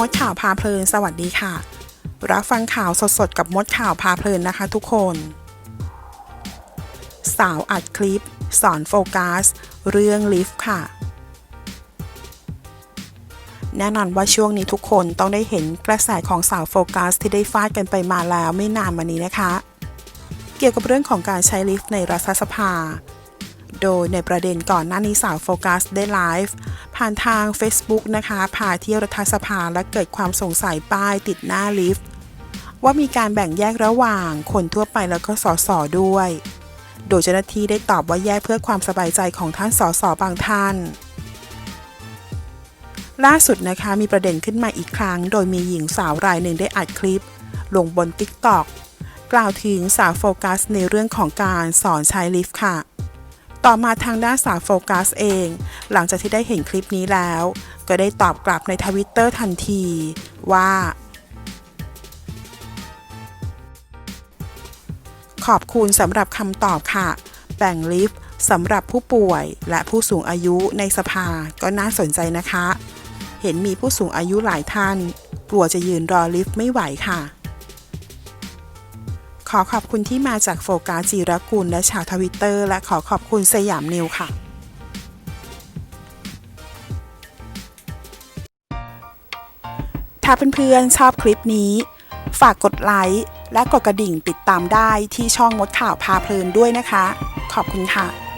มดข่าวพาเพลิน สวัสดีค่ะ รับฟังข่าวสดๆ กับมดข่าวพาเพลินนะคะทุกคน สาวอัดคลิป สอนโฟกัส เรื่องลิฟต์ค่ะ แน่นอนว่าช่วงนี้ทุกคนต้องได้เห็นกระแสของสาวโฟกัส ที่ได้ฟาดกันไปมาแล้วไม่นานมานี้นะคะ เกี่ยวกับเรื่องของการใช้ลิฟต์ในรัฐสภา โดยในประเด็นก่อนหน้านี้สาวโฟกัสได้ไลฟ์ผ่านทาง Facebook นะคะพาเที่ยวรัฐสภาและเกิดความสงสัยป้ายติดหน้าลิฟต์ว่ามีการแบ่งแยกระหว่างคนทั่วไปแล้วก็สสด้วย โดยเจ้าหน้าที่ได้ตอบว่าแยกเพื่อความสบายใจของท่านสสบางท่าน ล่าสุดนะคะมีประเด็นขึ้นมาอีกครั้ง โดยมีหญิงสาวรายหนึ่งได้อัดคลิป ลงบน TikTok กล่าวถึงสาวโฟกัสในเรื่องของการสอนใช้ลิฟต์ค่ะ ต่อมาทางด้านสาวโฟกัสเอง หลังจากที่ได้เห็นคลิปนี้แล้ว ก็ได้ตอบกลับในทวิตเตอร์ทันทีว่า ขอบคุณสำหรับคำตอบค่ะ แบ่งลิฟต์สำหรับผู้ป่วยและผู้สูงอายุในสภาก็น่าสนใจนะคะ เห็นมีผู้สูงอายุหลายท่าน กลัวจะยืนรอลิฟต์ไม่ไหวค่ะ ขอขอบคุณที่มาจากโฟกัสจีรกุลและชาวทวิตเตอร์และขอขอบคุณสยามนิวค่ะถ้าเพื่อนๆชอบคลิปนี้ ฝากกดไลค์และกดกระดิ่งติดตามได้ที่ช่องมดข่าวพาเพลินด้วยนะคะ ขอบคุณค่ะ